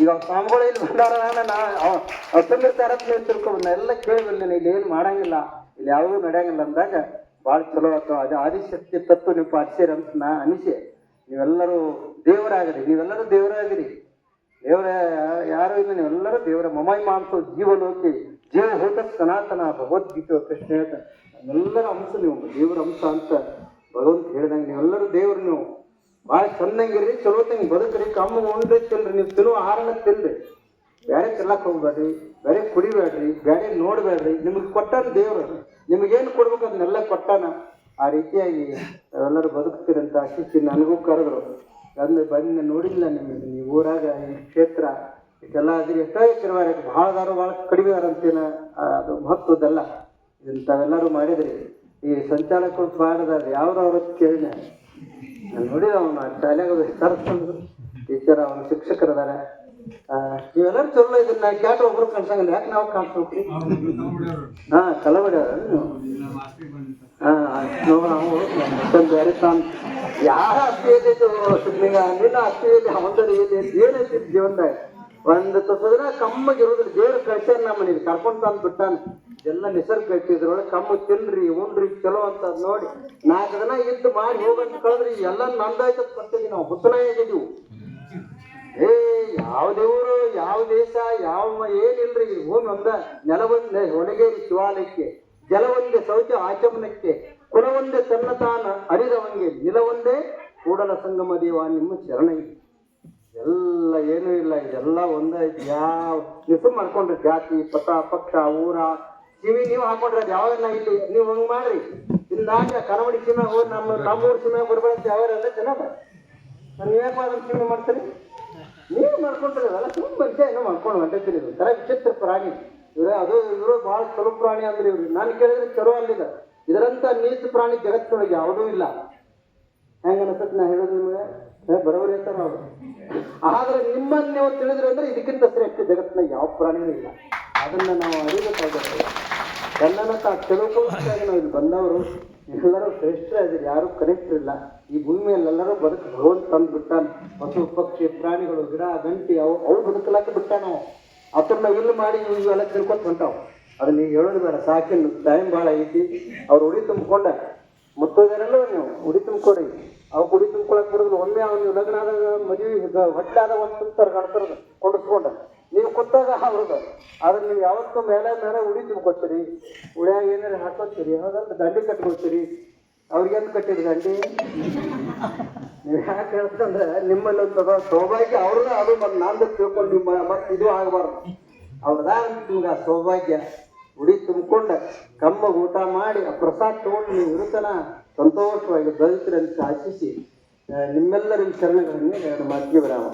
ಈಗ ಸ್ವಾಮಿಗಳು ಇಲ್ಲಿ ಬಂದಾರ ನಾ ತಿಳ್ಕೊಂಡ್ ಎಲ್ಲ ತಿಳ್ಕೊಬಂದ. ಎಲ್ಲ ಕೇಳಿಬಲ್ಲ ಇಲ್ಲಿ ಏನು ಮಾಡಂಗಿಲ್ಲ. ಇಲ್ಲಿ ಯಾವುದೂ ನಡೆಯಂಗಿಲ್ಲ ಅಂದಾಗ ಭಾಳ ಚಲೋ ಆಯ್ತು. ಅದು ಆದಿಶಕ್ತಿ ತತ್ವ ನೀವು ಪಾಲಿಸಿರಿ ಅಂತ ನಾ ಅನಿಸಿ. ನೀವೆಲ್ಲರೂ ದೇವರಾಗಿರಿ. ನೀವೆಲ್ಲರೂ ದೇವರಾಗಿರಿ. ದೇವರ ಯಾರು ಇಲ್ಲ. ನೀವೆಲ್ಲರೂ ದೇವರ. ಮಮೈ ಮಾಂಸ ಜೀವಲೋಕಿ. ಜೀವ ಹೋತ ಸನಾತನ ಭಗವದ್ಗೀತೆ ಕೃಷ್ಣ ಹೇಳ್ತಾನೆ ಎಲ್ಲರ ಅಂಶ ನೀವು, ದೇವರ ಅಂಶ ಅಂತ ಭಗವಂತ ಹೇಳಿದಂಗೆ ನೀವೆಲ್ಲರೂ ದೇವ್ರು ನೀವು. ಭಾಳ ಚಂದಂಗಿರಿ ಚಲೋ ತಂಗಿ ಬದುಕ್ರಿ, ಕಮ್ಮ ಉಂಡ್ರಿ ತಿನ್ರಿ ನೀವು ತಿನ್ನುವ ಆಹಾರನ ತಿನ್ರಿ ಬೇರೆ ತಿನ್ನಕ್ ಹೋಗ್ಬೇಡ್ರಿ ಬೇರೆ ಕುಡಿಬೇಡ್ರಿ ಬೇರೆ ನೋಡ್ಬೇಡ್ರಿ, ನಿಮಗೆ ಕೊಟ್ಟಾನ ದೇವ್ರು. ನಿಮಗೇನು ಕೊಡ್ಬೇಕು ಅದನ್ನೆಲ್ಲ ಕೊಟ್ಟಾನ. ಆ ರೀತಿಯಾಗಿ ಎಲ್ಲರೂ ಬದುಕ್ತೀರಂತ ಆಶಿಸಿ ನನಗೂ ಕರೆದ್ರು. ಅಂದ್ರೆ ಬಂದು ನೋಡಿಲ್ಲ ನಿಮಗೆ ನೀವು ಊರಾಗ, ಈ ಕ್ಷೇತ್ರ. ಇದೆಲ್ಲ ಅದ್ರ ಎಷ್ಟೋ ಎಕರೆ ಭಾಳ ದಾರು ಭಾಳ ಕಡಿಮೆ ಅಂತೇನ ಅದು ಮಹತ್ವದ್ದಲ್ಲ. ಇಂಥವೆಲ್ಲರೂ ಮಾಡಿದ್ರಿ. ಈ ಸಂಚಾಲಕರು ಮಾಡಿದ ಯಾವ್ದು ಅವ್ರ ಕೇಳಿನ ನಾನು ನೋಡಿದ ಅವನು. ಶಾಲೆಗೆ ವಿಸ್ತಾರಿಸ್ಕೊಂಡು ಟೀಚರ್ ಅವನ ಶಿಕ್ಷಕರದಾರ ನೀವೆಲ್ಲರೂ ಚಲೋ ಇದನ್ನ ಕ್ಯಾಟ್ ಒಬ್ರು ಕಳ್ಸಂಗಿಲ್ಲ. ಯಾಕೆ ನಾವು ಕಾಣಿಸ್ಬೇಕು ಹಾ ಕಲಬಡಿಯವ್ರ ನೀವು ಹಾ ನೋಡ ನಾವು ಬೇರೆ ತಾನು ಯಾರ ಅಸ್ತಿ ಏನಿದ್ದು ನಿನ್ನ ಅಸ್ತಿ ಇದೆ ಅವಂತರು ಇದೆ ಏನೈತಿ ಜೀವನದಾಗ ಒಂದು ತಸದ್ರ ಕಮ್ಮಗಿರೋದ್ರ ದೇವ್ರ ಕಳ್ಸ್ಯಾನ ನಮ್ಮ ನೀನು ಕರ್ಕೊಂಡ್ ತಂದು ಬಿಟ್ಟಾನ. ಎಲ್ಲ ನಿಸರ್ಗ ಕಟ್ಟಿದ್ರೊಳಗೆ ಕಮ್ಮು ತಿನ್ರಿ, ಉಣ್ರಿ, ಚಲೋ ಅಂತ ನೋಡಿ. ನಾಲ್ಕು ದಿನ ಇದ್ದು ಮಾಡಿ ಹೋಗಂತ ಕಳೆದ್ರಿ ಎಲ್ಲ ನಂದಾಯ್ತು ಬರ್ತೀವಿ ನಾವು. ಹುತ್ತನಾಗಿದ್ದೀವಿ ಏ ಯಾವ ದೇವರು ಯಾವ ದೇಶ, ಯಾವ ಏನಿಲ್ರಿ. ಭೂಮಿ ಒಂದ ಒಂದೇ ಹೊಣಗೇರಿ ಶಿವಾಲಯಕ್ಕೆ, ಜಲವೊಂದೇ ಶೌಚ ಆಚಮನಕ್ಕೆ, ಕುಲವೊಂದೇ ತನ್ನ ತಾನ ಅರಿದವಂಗೆ, ನಿಲವೊಂದೇ ಕೂಡಲ ಸಂಗಮ ದೇವ ನಿಮ್ಮ ಶರಣ ಎಲ್ಲ ಏನೂ ಇಲ್ಲ ಇದೆಲ್ಲ ಒಂದೇ ಯಾವ ಹೆಸರು ಮಾಡ್ಕೊಂಡ್ರಿ ಜಾತಿ ಪಥ ಪಕ್ಷ, ಊರ. ಕಿವಿ ನೀವು ಹಾಕೊಂಡ್ರೆ ಯಾವಾಗ ಇಲ್ಲಿ, ನೀವು ಹಂಗ್ ಮಾಡ್ರಿ. ಇಂದಾಗ ಕರಾವಳಿ ಸೀಮೆ ಹೋಗಿ ನಮ್ಮ ನಮ್ಮೂರು ಸೀಮೆ ಬರ್ಬೇಡ ಯಾವ್ಯಾರ ಅಂದ್ರೆ ತಿನ್ನೋ ನಾನು ನೀವೇ ಅದನ್ನ ಸೀಮೆ ಮಾಡ್ತೀರಿ ನೀವು ಮಾಡ್ಕೊಂಡ್ರಿ ಅದೆಲ್ಲ ತುಂಬ ಮನುಷ್ಯ ಏನೋ ಮಾಡ್ಕೊಂಡು ಹೊಂಟಿರ್ತೀರಿ ಇದು ತರ ವಿಚಿತ್ರ ಪ್ರಾಣಿ. ಇವ್ರೆ, ಅದು ಇವರು ಭಾಳ ಚಲೋ ಪ್ರಾಣಿ ಅಂದ್ರೆ ಇವ್ರು. ನಾನು ಕೇಳಿದ್ರೆ ಚಲೋ ಅಲ್ಲಿದೆ. ಇದರಂತ ನೀಚ ಪ್ರಾಣಿ ಜಗತ್ತಿನೊಳಗೆ ಯಾವುದೂ ಇಲ್ಲ. ಹೆಂಗ ಅನ್ಸತ್ ನಾ ಹೇಳೋದು ನಿಮಗೆ? ಏ, ಅಂತ ನಾವು. ಆದ್ರೆ ನಿಮ್ಮನ್ನ ನೀವು ತಿಳಿದ್ರೆ ಅಂದ್ರೆ ಇದಕ್ಕಿಂತ ಶ್ರೇಷ್ಠ ಜಗತ್ತಿನ ಯಾವ ಪ್ರಾಣಿನೂ ಇಲ್ಲ. ಅದನ್ನ ನಾವು ಅರಿಬೇಕಾಗುತ್ತೆ ಎಲ್ಲನ ತಾ ತಿಳ್ಕೊಳ್ಳೋದಾಗಿ ನಾವು ಇಲ್ಲಿ ಬಂದವರು. ಎಲ್ಲರೂ ಶ್ರೇಷ್ಠ ಅದಿರಿ ಯಾರು ಕನೆಕ್ಟ್ ಇಲ್ಲ ಈ ಭೂಮಿ ಮೇಲೆ ಎಲ್ಲರೂ ಬದುಕು ಭಗವಂತ ತಂದು ಬಿಟ್ಟಾನ. ಪಶು ಪಕ್ಷಿ ಪ್ರಾಣಿಗಳು ಗಿಡ ಗಂಟಿ ಅವು ಅವು ಬದುಕಲಾಕ ಬಿಟ್ಟಾನ. ಅವ ಅದನ್ನ ಇಲ್ಲಿ ಮಾಡಿ ಇವು ಇವೆಲ್ಲ ತಿಳ್ಕೊತ ಹೊಂಟಾವು ಅದನ್ನ ನೀವು ಹೇಳೋದು ಬೇಡ. ಸಾಕಿನ ಟೈಮ್ ಭಾಳ ಐತಿ. ಅವ್ರು ಉಡಿ ತುಂಬಿಕೊಂಡ ಮುತ್ತೋದರೆಲ್ಲ ನೀವು ಉಡಿ ತುಂಬಿಕೊಡಿ. ಅವು ಉಡಿ ಬರೋದು ಒಮ್ಮೆ ಅವ್ನು ನೀವು ಲಗ್ನ ಆದಾಗ ಮದುವೆ ಹೊಟ್ಟಾದ ಒಂದು ತುಂಬ್ತಾರೆ ಕೊಡಿಸ್ಕೊಂಡ ನೀವು ಕೂತಾಗ ಅವ್ರದ್ದು ಆದ್ರೆ ನೀವು ಯಾವತ್ತೂ ಮೇಲೆ ಮೇಲೆ ಉಡಿ ತುಂಬ್ಕೊತೀರಿ ಉಳಿಯಾಗ ಏನಾರು ಹಾಕೋತೀರಿ? ಹೌದಲ್ಲ ದಂಡಿ ಕಟ್ಕೊತೀರಿ. ಅವ್ರಿಗೇನು ಕಟ್ಟಿದ್ರಿ ದಂಡಿ? ನೀವು ಯಾಕೆ ಹೇಳ್ತಂದ್ರೆ ನಿಮ್ಮಲ್ಲಿ ಒಂದು ಸೌಭಾಗ್ಯ ಅವ್ರನ್ನ ಅದು ಮತ್ತೆ ನಾನು ತಿಳ್ಕೊಂಡು ನಿಮ್ಮ ಮತ್ತೆ ಇದು ಆಗಬಾರ್ದು. ಅವ್ರದ ನಿಮ್ಗೆ ಆ ಸೌಭಾಗ್ಯ. ಉಡಿ ತುಂಬಿಕೊಂಡ ಕಮ್ಮ ಊಟ ಮಾಡಿ, ಆ ಪ್ರಸಾದ ತಗೊಂಡು ನೀವು ಇರುತ್ತನ, ಸಂತೋಷವಾಗಿ ಬದುಕಿರಂತ ಆಶಿಸಿ. ನಿಮ್ಮೆಲ್ಲರಿಗೂ ಶರಣಗಳನ್ನು ಎರಡು ಮಾತಿಗೆ ವಿರಾಮ